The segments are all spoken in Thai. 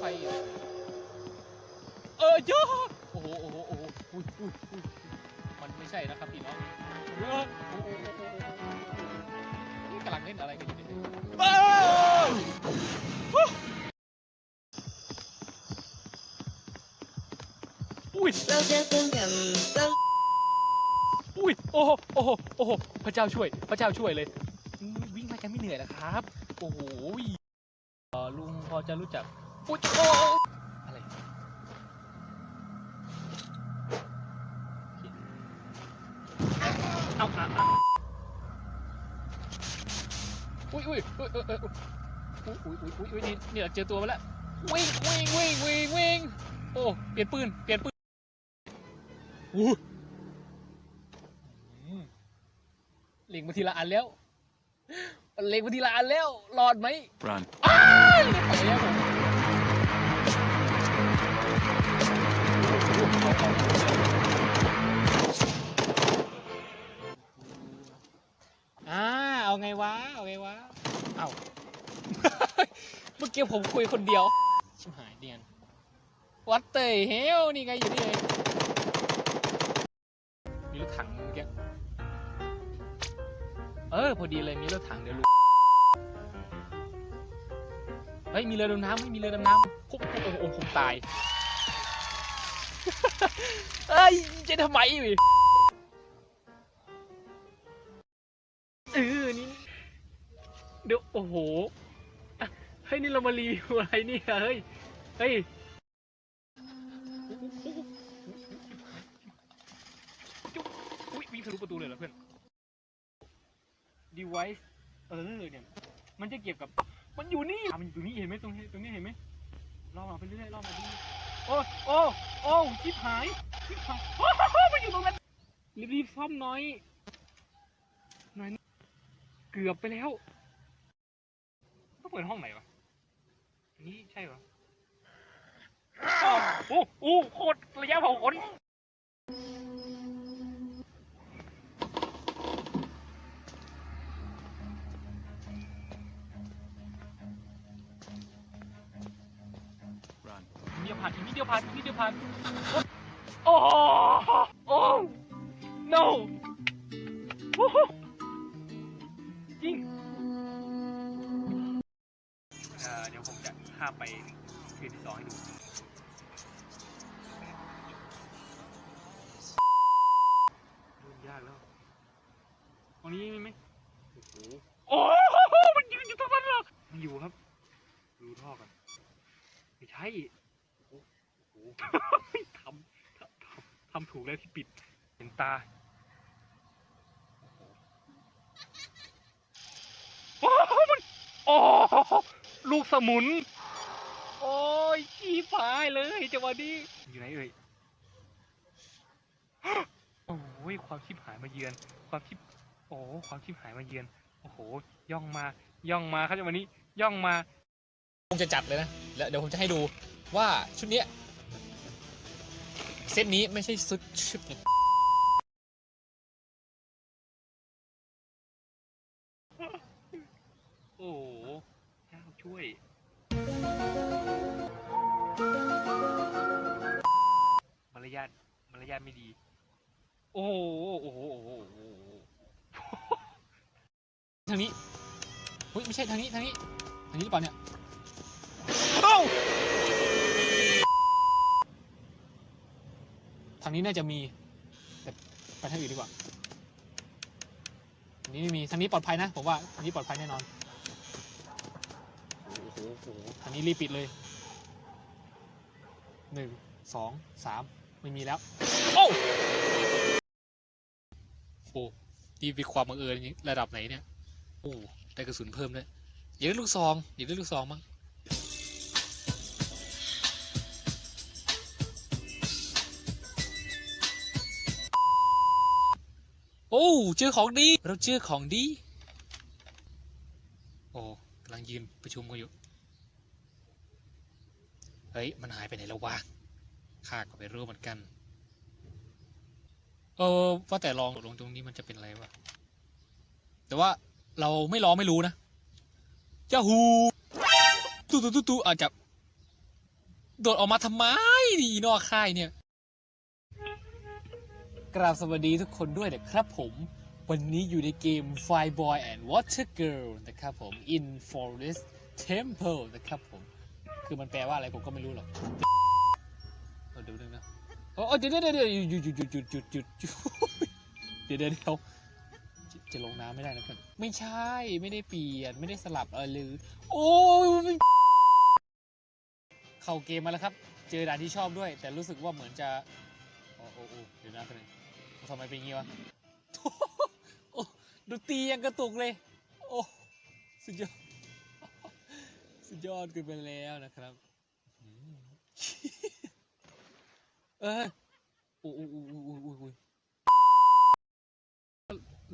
ไฟอะเออเยอะโอ้โหโอ้โหโอ้โหอุ้ยอุ้ยอุ้ยมันไม่ใช่นะครับพี่น้องเออโอ้โหโอ้โหโอ้โหนี่กำลังเล่นอะไรกันอยู่เนี่ยเอ้ยอุ้ยเราจะเป็นกันเราอุ้ยโอ้โหโอ้โหโอ้โหพระเจ้าช่วย พระเจ้าช่วยเลยอืมวิ่งมาจะไม่เหนื่อยนะครับ โอ้โหเอ่อลุงพอจะรู้จัก อุ้ยโอ้โหอะไรเอาอะอะอุ้ยอุ้ยอุ้ยอุ้ยอุ้ยอุ้ยอุ้ยอุ้ยนี่นี่เราเจอตัวมาแล้ววิ่งวิ่งวิ่งวิ่งวิ่งโอ้เปลี่ยนปืนเปลี่ยนปืนอู้อืมเล็งมาทีละอันแล้วมันเล็งมาทีละอันแล้วรอดไหม Run. อ้ายไปแล้ว เอาไงวะ เอาไงวะ เอา เมื่อกี้ผมคุยคนเดียว ชิบหายเดียน วัดเตยเฮลนี่ไงอยู่นี่เองมีรถถังเมื่อกี้เออ พอดีเลยมีรถถังเดี๋ยวลุเฮ้ยมีเรือดำน้ำไม่มีเรือดำน้ำผมโอ้โหโอ้โหผมตาย เอ้ยจะทำไมวิ โอ้โหเฮ้ยนี่เรามารีวิวอะไรเนี่ยเฮ้ย เฮ้ยจุ๊บอุ๊ยวิ่งทะลุประตูเลยเหรอเพื่อน device เออเนี่ย มันจะเกี่ยวกับ มันอยู่นี่ มันอยู่ตรงนี้เห็นไหมตรงนี้ตรงนี้เห็นไหมลองมาไปเรื่อยๆลองมาดูโอ้โอ้โอ้ชิบหายชิบหาย โอ้โหมันอยู่ตรงนั้น รีบๆซ่อมหน่อย หน่อย เกือบไปแล้ว เปิดห้องไหนวะอันนี้ใช่เหรอโอ้โอ้โคตรระยะเผาขน Run. นิดเดียวผ่านอีกนิดเดียวผ่านอีกนิดเดียวผ่านโอ้โหโอ้ no โอ้ ข้ามไปคืนที่สองให้ดู ยุ่งยากแล้ว ตรงนี้มีไหมโอ้โหโอ้โหมันยืนอยู่ตรงนั้นเหรอมันอยู่ครับ ดูท่อกันไม่ใช่ โอ้โหทำทำทำทำถูกแล้วที่ปิด เห็นตาโอ้โหมันโอ้โหลูกสมุนโอ้ ยขี้พายเลยจังหวะนี้อยู่ไหนเอ่ยโอ้ยความชิบหายมาเยือน ความชิบโอ้โหความชิบหายมาเยือนโอ้โหย่องมาย่องมาครับจังหวะนี้ย่องมาคงจะจัดเลยนะแล้วเดี๋ยวผมจะให้ดูว่าชุดเนี้ยเซตนี้ไม่ใช่ชุดชุดารยาทไม่ดี โอ้โหโอ้โหโอ้โหทางนี้เฮ้ยไม่ใช่ทางนี้ทางนี้ทางนี้หรือเปล่าเนี่ยเอ้าทางนี้น่าจะมีแต่ไปทางอื่นดีกว่าทางนี้ไม่มีทางนี้ปลอดภัยนะผมว่าทางนี้ปลอดภัยแน่นอนโอ้โหทางนี้รีบปิดเลยหนึ่งสองสามไม่มีแล้ว โอ้โหนี่มีความบังเอิญระดับไหนเนี่ยโอ้ได้กระสุนเพิ่มเลยอยากได้ลูกซองอยากได้ลูกซองมั้งโอ้เจอของดี เราเจอของดี โอ้กำลังยืนประชุมกันอยู่ เฮ้ย มันหายไปไหนแล้ววะข้าก็ไม่รู้เหมือนกัน เออว่าแต่ลองลงตรงนี้มันจะเป็นอะไรวะแต่ว่าเราไม่ลองไม่รู้นะจ้าฮูตู้ตู้ตู้ตู้อาจจะโดดออกมาทำไมอีนอกค่ายเนี่ย กราบสวัสดีทุกคนด้วยนะครับผม วันนี้อยู่ในเกม Fireboy and Water Girl นะครับผม In Forest Temple นะครับผม คือมันแปลว่าอะไรผมก็ไม่รู้หรอก อ้เดี๋ยวเดี๋ยวเดี๋ยวหยุดหยุดหยุดหยุดหยุดหยุดหยุดเดี๋ยวเดี๋ยวเดี๋ยวจะลงน้ำไม่ได้นะเพื่อนไม่ใช่ไม่ได้เปลี่ยนไม่ได้สลับอะไรเลยโอ้ยเข้าเกมมาแล้วครับ เจอด่านที่ชอบด้วย แต่รู้สึกว่าเหมือนจะโอ้โอ้เดี๋ยวนะเพื่อนทำไมเป็นงี้วะโอ้ดูตียังกระตุกเลย โอ้สุดยอดสุดยอดเกินไปแล้วนะครับ เออโอ้โอ้โอ้โอ้โอ้โอ้โอ้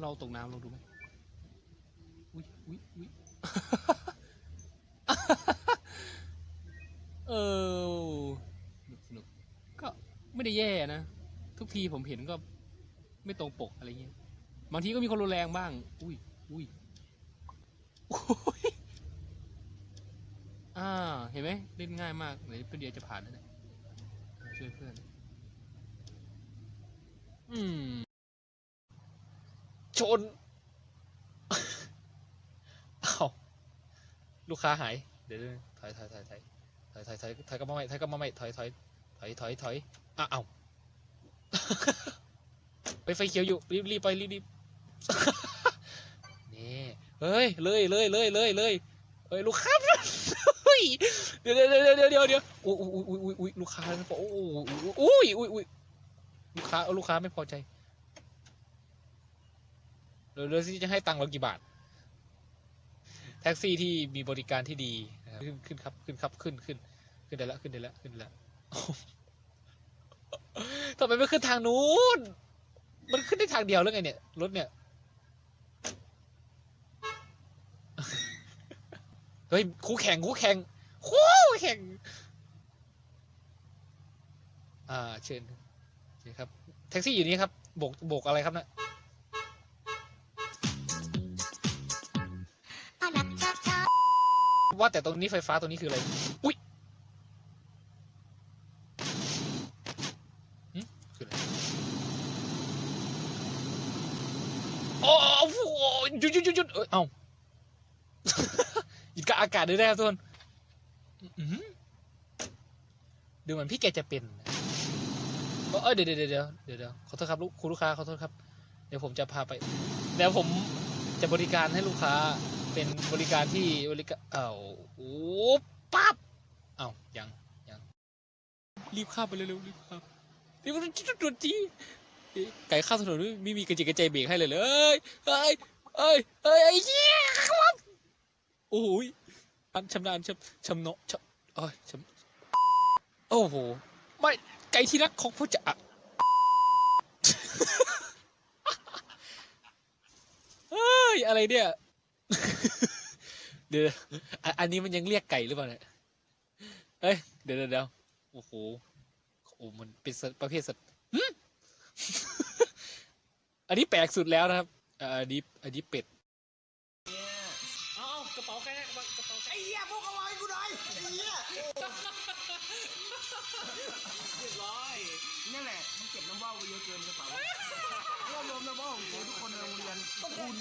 เราตกน้ำลองดูไหมอุ้ยอุ้ยอุ้ยเออสนุกสนุกก็ไม่ได้แย่นะ ทุกทีผมเห็นก็ไม่ตรงปกอะไรเงี้ย บางทีก็มีคนรุนแรงบ้าง อุ้ยอุ้ยอุยอ่า เห็นไหมเล่นง่ายมากเดี๋ยวเพื่อนเดียจะผ่านแล้วนี่ยช่วยเพื่อน อืม ชนเอาลูกค้าหาย เดี๋ยวถอยถอยถอยถอยถอยถอยถอยถอยก็มาใหม่ถอยก็มาใหม่ถอยถอยถอยถอยถอยอะเอ้าไปไฟเขียวอยู่รีบรีบไปรีบรีบนี่เฮ้ยเลยเลยเลยเลยเลยเฮ้ยลูกค้าเฮ้ยเดี๋ยวเดี๋ยวเดี๋ยวเดี๋ยวเดี๋ยวอุ้ยอุ้ยอุ้ยอุ้ยลูกค้าไม่พอโอ้โหอุ้ยอุ้ยอุ้ยลูกค้าลูกค้าไม่พอใจ เดี๋ยวเดี๋ยวสิจะให้ตังค์เรากี่บาท แท็กซี่ที่มีบริการที่ดีขึ้นขึ้นครับขึ้นครับขึ้นขึ้นขึ้นได้ล้วขึ้นได้ล้วขึ้นได้ล้วทำไมไม่ขึ้นทางนู้น มันขึ้นได้ทางเดียวแล้วไงเนี่ยรถเนี่ยเฮ้ยคู่แข่งคู่แข่งคู่แข่ง อ่าเชิญครับ แท็กซี่อยู่นี่ครับโบกโบกอะไรครับเนะ ว่าแต่ตรงนี้ไฟฟ้าตรงนี้คืออะไร อุ้ยคืออะไรโอ้โหหยุดหยุดหยุดหยุดเอ้ย เอ้าหยุดกับอากาศด้วยนะครับทุกคนอือหือดูเหมือนพี่แกจะเป็นนะเอ้ยเดี๋ยวเดี๋ยวเดี๋ยวเดี๋ยวเดี๋ยวขอโทษครับลูกคุณลูกค้าขอโทษครับ เดี๋ยวผมจะพาไป เดี๋ยวผมจะบริการให้ลูกค้า เป็นบริการที่บริการเอ้าโอ้ปั๊บเอ้ายังยังรีบข้ามไปเร็วๆรีบข้ามรีบจุดจุดจีไก่ข้ามถนนไม่มีกระจิกกระใจเบรกให้เลยเลยเอ้ยเอ้ยเอ้ยไอ้เหี้ยครับโอ้ยอันชำนาญชำชำเนาะชำเอ้ยชำโอ้โหไม่ไก่ที่รักของผู้จะเฮ้ยอะไรเนี่ย เดี๋ยวอะอันนี้มันยังเรียกไก่หรือเปล่าเนี่ยเอ้ย เดี๋ยวเดี๋ยวเดี๋ยวโอ้โห โอ้มันเป็นสัตว์ประเภทสัตว์หึอันนี้แปลกสุดแล้วนะครับอ่าอันนี้ อันนี้เป็ดเอากระเป๋าใครกระเป๋าใครไอ้เหี้ยพวกเอาไว้กูหน่อยไอ้เหี้ยเรียบร้อยนั่นแหละมันเก็บน้ำว่าวไว้เยอะเกินกระเป๋า รวบรวมน้ำว่าวของทุกคนในโรงเรียนต้องคุณ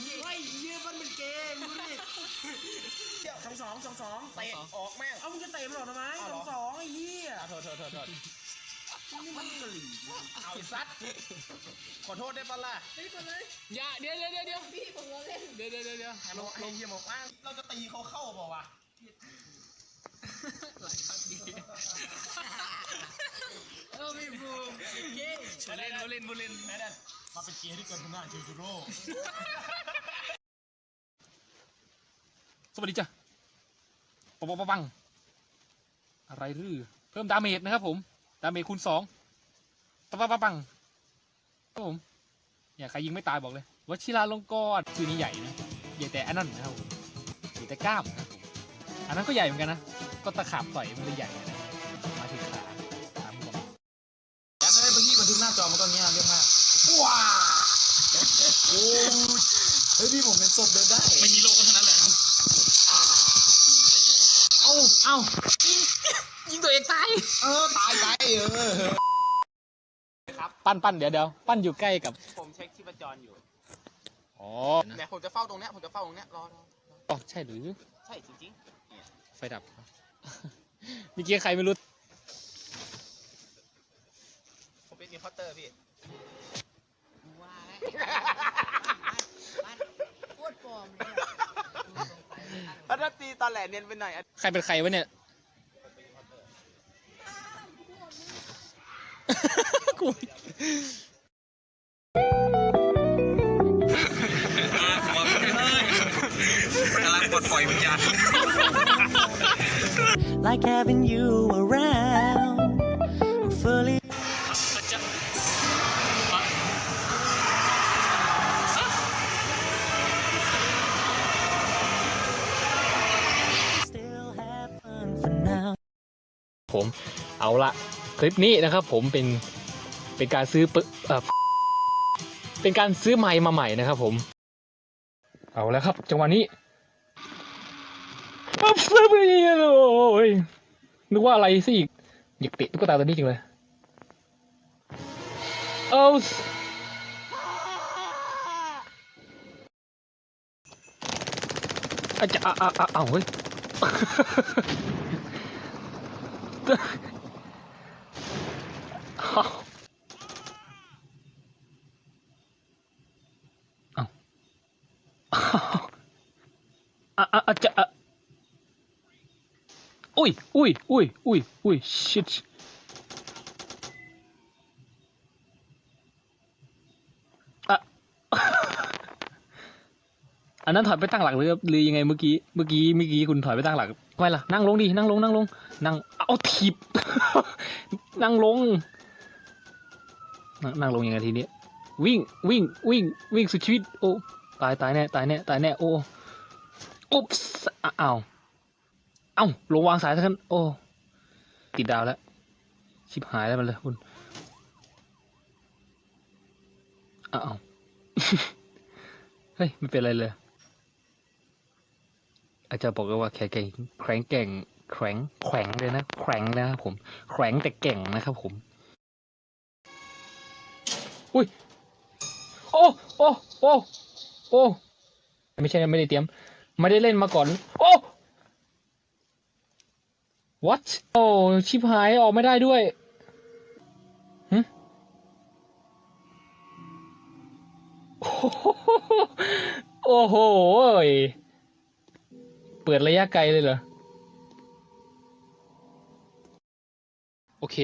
สองสองสองสองเตะออกแม่ง เอามึงจะเตะมันออกทำไมสองสองไอ้เหี้ยโทษโทษโทษโทษนี่มันกะหรี่เอาไอ้ซัดขอโทษได้ปะล่ะอย่าเดี๋ยวเดี๋ยวเดี๋ยวเดี๋ยวพี่ผมเล่นเดี๋ยวเดี๋ยวเดี๋ยวเดี๋ยวไอ้โมไอ้เหี้ยบอกว่าเราจะตีเขาเข้าเปล่าวะเออไม่บูมเย้มาเล่นมาเล่นมาเล่นแม่ดันมาเป็นเกย์ที่เกินทุนหน้าจิวจูโร่ สวัสดีจ้ะปังปังปังปัง อะไรหรือเพิ่มดาเมจนะครับ ผม ดาเมจคูณสองปังปังปังปังครับผมเนี่ยใครยิงไม่ตายบอกเลยวชิราลงกรณ์ชื่อนี้ใหญ่นะใหญ่แต่อันนั้นนะครับผมใหญ่แต่กล้ามนะครับผมอันนั้นก็ใหญ่เหมือนกันนะก็ตะขาบต่อยมันเลยใหญ่นะมาถึงขาขาบวมยันเลยเมื่อกี้บันทึกหน้าจอมันก็เงี้ยเรื่องมากว้าโอ้ยเฮ้ยพี่ผมเป็นศพเดินได้ไม่มีโลก็เท่านั้นแหละ เอ้าเอ้ายิงตัวเองตายเออตายไปเออปั้นปั้นเดี๋ยวเดี๋ยวปั้นอยู่ใกล้กับผมเช็คชีพจรอยู่อ๋อเนี่ยผมจะเฝ้าตรงเนี้ยผมจะเฝ้าตรงเนี้ยรอรออ๋อใช่หรือใช่จริงไฟดับเมื่อกี้ใครไม่รู้ๆผมเป็นอินพอร์เตอร์พี่ว่าแล้วบ้านโคตรปลอมเลย อะพัฒตีตอนแหลเนียนไปหน่อยอะใครเป็นใครวะเนี่ย กูกำลังปลดปล่อยวิญญาณ like having you around. ผมเอาละคลิปนี้นะครับผมเป็นเป็นการซื้อเออเป็นการซื้อไมค์มาใหม่นะครับผม เอาแล้วครับ จังหวะนี้อัพซื้อไปโอ้ยนึกว่าอะไรสิอีกอยากเตะตุ๊กตาตัวนี้จริงเลยเอาอาจจะอะอะอะเอาเฮ้ย เอาเอาอะอะอะจะอุ้ยอุ้ยอุ้ยอุ้ยอุ้ย shit อะอันนั้นถอยไปตั้งหลักหรือหรือยังไงเมื่อกี้ เมื่อกี้ เมื่อกี้คุณถอยไปตั้งหลักไมล่ะ นั่งลงดิ นั่งลง นั่งลง นั่ง เอาถีบ นั่งลง นั่งลงยังไงทีนี้ วิ่งวิ่งวิ่งวิ่งสุดชีวิต โอ้ ตายตายแน่ตายแน่ตายแน่โอ้อุ๊บอ้าวเอ้าลงวางสายซะกันโอ้ ติดดาวแล้ว ชิบหายแล้วมันเลยคุณอ้าวเฮ้ย ไม่เป็นไรเลย อาจารย์บอกว่าแข็งแกร่งแข็งแกร่ง แข็งแข็งเลยนะ แข็งนะครับผม แข็งแต่เก่งนะครับผม อุ้ย โอ้โอ้โอ้โอ้ไม่ใช่ไม่ได้เตรียม ไม่ได้เล่นมาก่อน โอ้ what โอ้ ชิบหายออกไม่ได้ด้วยหึโอ้โห เปิดระยะไกลเลยเหรอ โอเค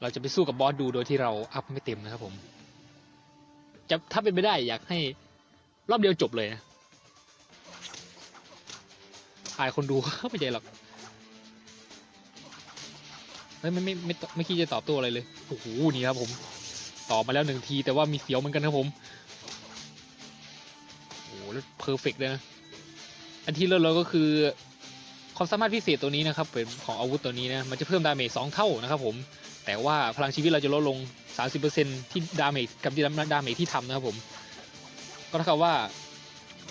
เราจะไปสู้กับบอสดูโดยที่เราอัพไม่เต็มนะครับผมจะถ้าเป็นไปได้อยากให้รอบเดียวจบเลยนะอายคนดูไม่ใจหรอกเฮ้ยไม่ไม่ไม่ไม่คิดจะตอบตัวอะไรเลยโอ้โหนี่ครับผมตอบมาแล้วหนึ่งทีแต่ว่ามีเสียวเหมือนกันครับผมโอ้โหแล้วเพอร์เฟกต์เลยนะอันที่เลิศเลยก็คือ ความสามารถพิเศษตัวนี้นะครับเป็นของอาวุธตัวนี้นะมันจะเพิ่มดาเมจสองเท่านะครับผมแต่ว่าพลังชีวิตเราจะลดลง 30%ที่ดาเมจกับที่ดาเมจที่ทำนะครับผมก็เท่ากับว่า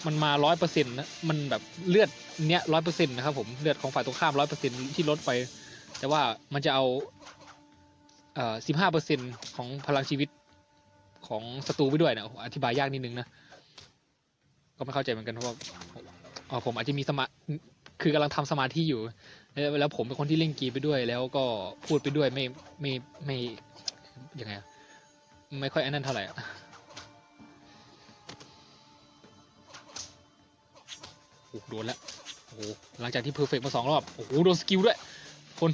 มันมา100%นต์นะมันแบบเลือดเนี้ย100%นต์นะครับผมเลือดของฝ่ายตรงข้าม100%ที่ลดไป แต่ว่ามันจะเอาเอ่อ15%ของพลังชีวิตของศัตรูไปด้วยนะโอ้โหอธิบายยากนิดนึงนะก็ไม่เข้าใจเหมือนกันเพราะว่าอ๋อผมอาจจะมีสมา คือกำลังทำสมาธิอยู่ แล้วผมเป็นคนที่เล่นกีไปด้วย แล้วก็พูดไปด้วยไม่ไม่ไม่ยังไงไม่ค่อยอันนั้นเท่าไหร่อะโอ้โหโดนแล้วโอ้โหหลังจากที่เพอร์เฟกมาสองรอบโอ้โหโดนสกิลด้วย คน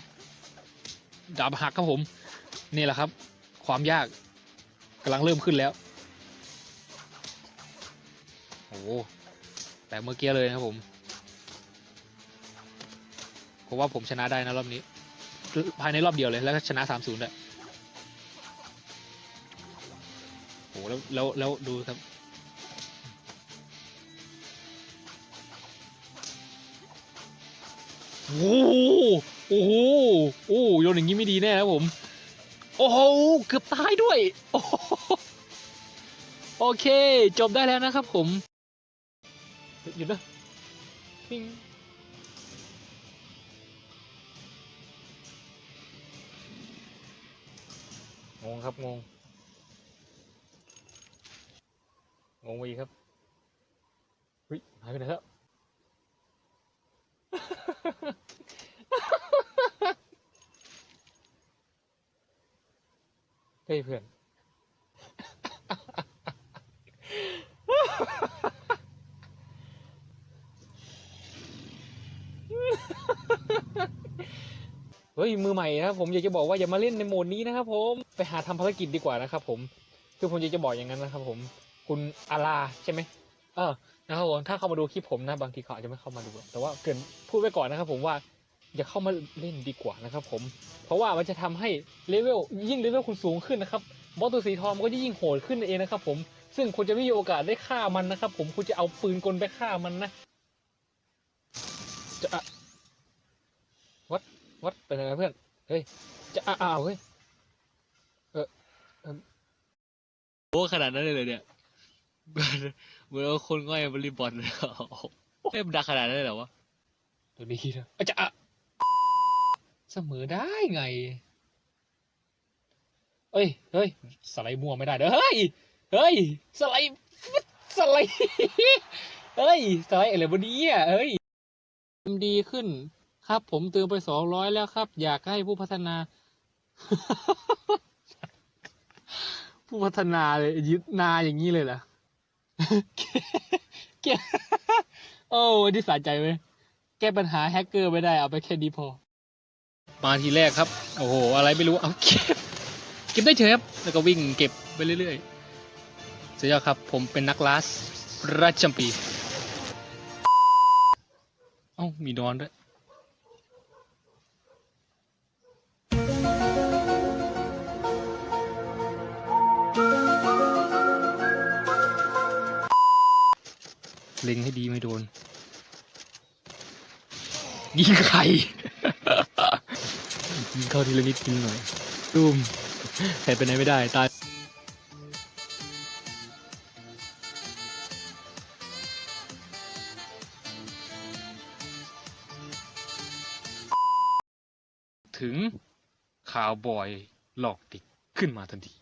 ดาบหักครับผม นี่แหละครับ ความยากกำลังเริ่มขึ้นแล้ว โอ้แต่เมื่อกี้เลยนะครับผม ผมว่าผมชนะได้นะรอบนี้ ภายในรอบเดียวเลยแล้วก็ชนะสามศูนย์ด้วยโอ้โหแล้วแล้วแล้วดูครับโอ้โหโอ้โหโอ้โยนอย่างนี้ไม่ดีแน่นะผม โอ้โหเกือบตายด้วย โอ้โอเค จบได้แล้วนะครับผม หยุดนะปิ้ง งงครับงง งงไปอีครับเฮ้ยหายไปไหนแล้วเฮ้ยเพื่อนเฮ้ยมือใหม่นะครับผมอยากจะบอกว่าอย่ามาเล่นในโหมดนี้นะครับผม ไปหาทำภารกิจดีกว่านะครับผม คือผมอยากจะบอกอย่างนั้นนะครับ ผม คุณอาลาใช่ไหมเออนะครับผมถ้าเข้ามาดูคลิปผมนะบางทีเขาอาจจะไม่เข้ามาดู แต่ว่าเกินพูดไว้ก่อนนะครับ ผมว่าอย่าเข้ามาเล่นดีกว่านะครับ ผม เพราะว่ามันจะทำให้เลเวลยิ่งเลเวลคุณสูงขึ้นนะครับบอสตัวสีทองมันก็จะยิ่งโหดขึ้นเองนะครับ ผม ซึ่งคุณจะไม่มีโอกาสได้ฆ่ามันนะครับ ผมคุณจะเอาปืนกลไปฆ่ามันนะจะอะวัดวัดเป็นยังไงเพื่อนเฮ้ยจะอ้าวเฮ้ย เออเออ โอ้ขนาดนั้นเลยเลยเนี่ย เหมือนเอาคนง่อยบริบอลเลยเอ้ยมันดักขนาดนั้นเลยเหรอวะตัวนี้นะอาจจะอะเสมอได้ไง เอ้ย เฮ้ย สไลด์มั่วไม่ได้เด้อ เฮ้ย เฮ้ย สไลด์ สไลด์ เฮ้ย สไลด์อะไรบนนี้อะเฮ้ยดีขึ้น ครับ ผมเติมไปสองร้อยแล้วครับ อยากให้ผู้พัฒนา ผู้พัฒนาเลยยึดนาอย่างนี้เลยเหรอเกลียดโอ้ดีสะใจไหมแก้ปัญหาแฮกเกอร์ไม่ได้เอาไปแค่นี้พอ มาทีแรกครับ โอ้โห อะไรไม่รู้เอาเก็บ เก็บได้เฉยครับ แล้วก็วิ่งเก็บไปเรื่อยๆสุดยอดครับ ผมเป็นนักล่าประจำปี เอ้ามีนอนด้วย เล็งให้ดีไม่โดน ยิงไข่ ยิงเข้าทีละนิดทีละหน่อยตูมแผลไปไหนไม่ได้ตายถึงข่าวบอยหลอกติดขึ้นมาทันที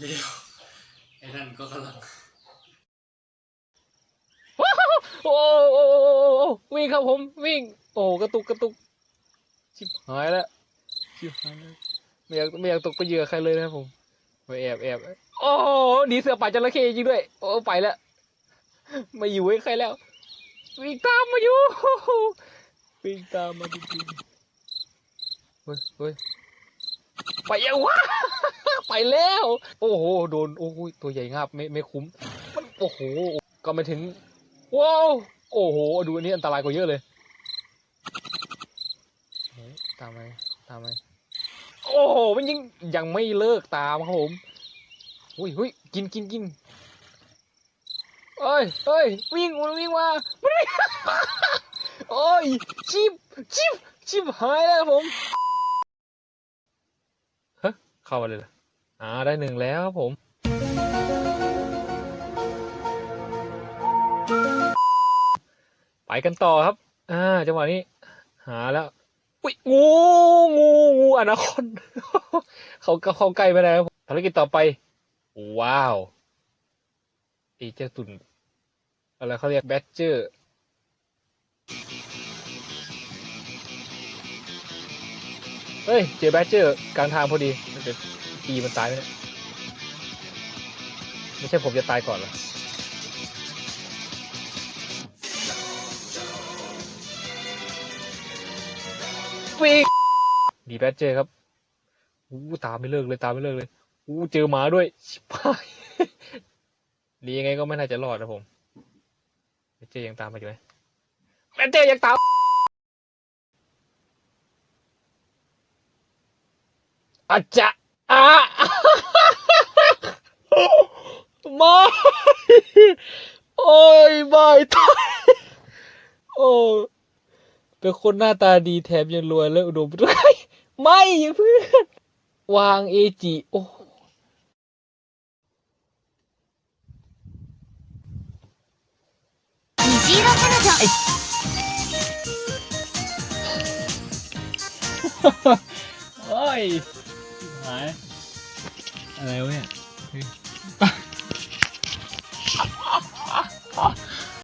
เร็วไอ้นั่นก็กำลังโอ้โอ้โอ้โอ้โอ้วิ่งครับผมวิ่ง โอ้กระตุกกระตุกชิบหายแล้วชิบหายแล้วไม่อยากไม่อยากตกไปเหยื่อใครเลยนะครับผมไปแอบแอบโอ้โหหนีเสือป่าจระเข้จริงด้วย โอ้ไปแล้วไม่อยู่ให้ใครแล้ว วิ่งตามมาอยู่วิ่งตามมาจริงๆเฮ้ยเฮ้ยไปยังวะไปแล้ว โอ้โหโดนโอ้โหตัวใหญ่งับไม่ไม่คุ้มมันโอ้โหก็ไมาถึง ว้าวโอ้โหดูอันนี้อันตรายกว่าเยอะเลยเฮ้ตามไหมตามไหมโอ้โหมันยังยังไม่เลิกตามครับผมอุ้ยเฮ้ยกินกินกินเอ้ยเอ้ยวิ่งมันวิ่งมาโอ้ยชิบชิบชิบหายแล้วผมฮะเข้ามาเลยเหรออ่าได้หนึ่งแล้วครับผม ไปกันต่อครับ อ่า จังหวะนี้ หาแล้ว อุ้ยงูงูงูอนาคอนเขาเขาใกล้ไม่ได้ครับผมภารกิจต่อไป ว้าวไอีเจ้าตุนอะไรเขาเรียกแบดเจอร์เฮ้ย เจอแบดเจอร์กลางทางพอดีกีมันตายไหมเนี่ยไม่ใช่ผมจะตายก่อนเหรอ วิ่งดีแบดเจอครับอู้ตามไม่เลิกเลยตามไม่เลิกเลยอู้เจอหมาด้วยชิบหายดียังไงก็ไม่น่าจะรอดนะผมแบดเจอยังตามมาอยู่ไหมแบดเจอยังตามอาจจะอะไม่โอ้ยไม่ตายโอ้ เป็นคนหน้าตาดีแถมยังรวยและอุดมด้วยไม่เพื่อนวางเอจิโอโอ้ยหายอะไรวะเนี่ย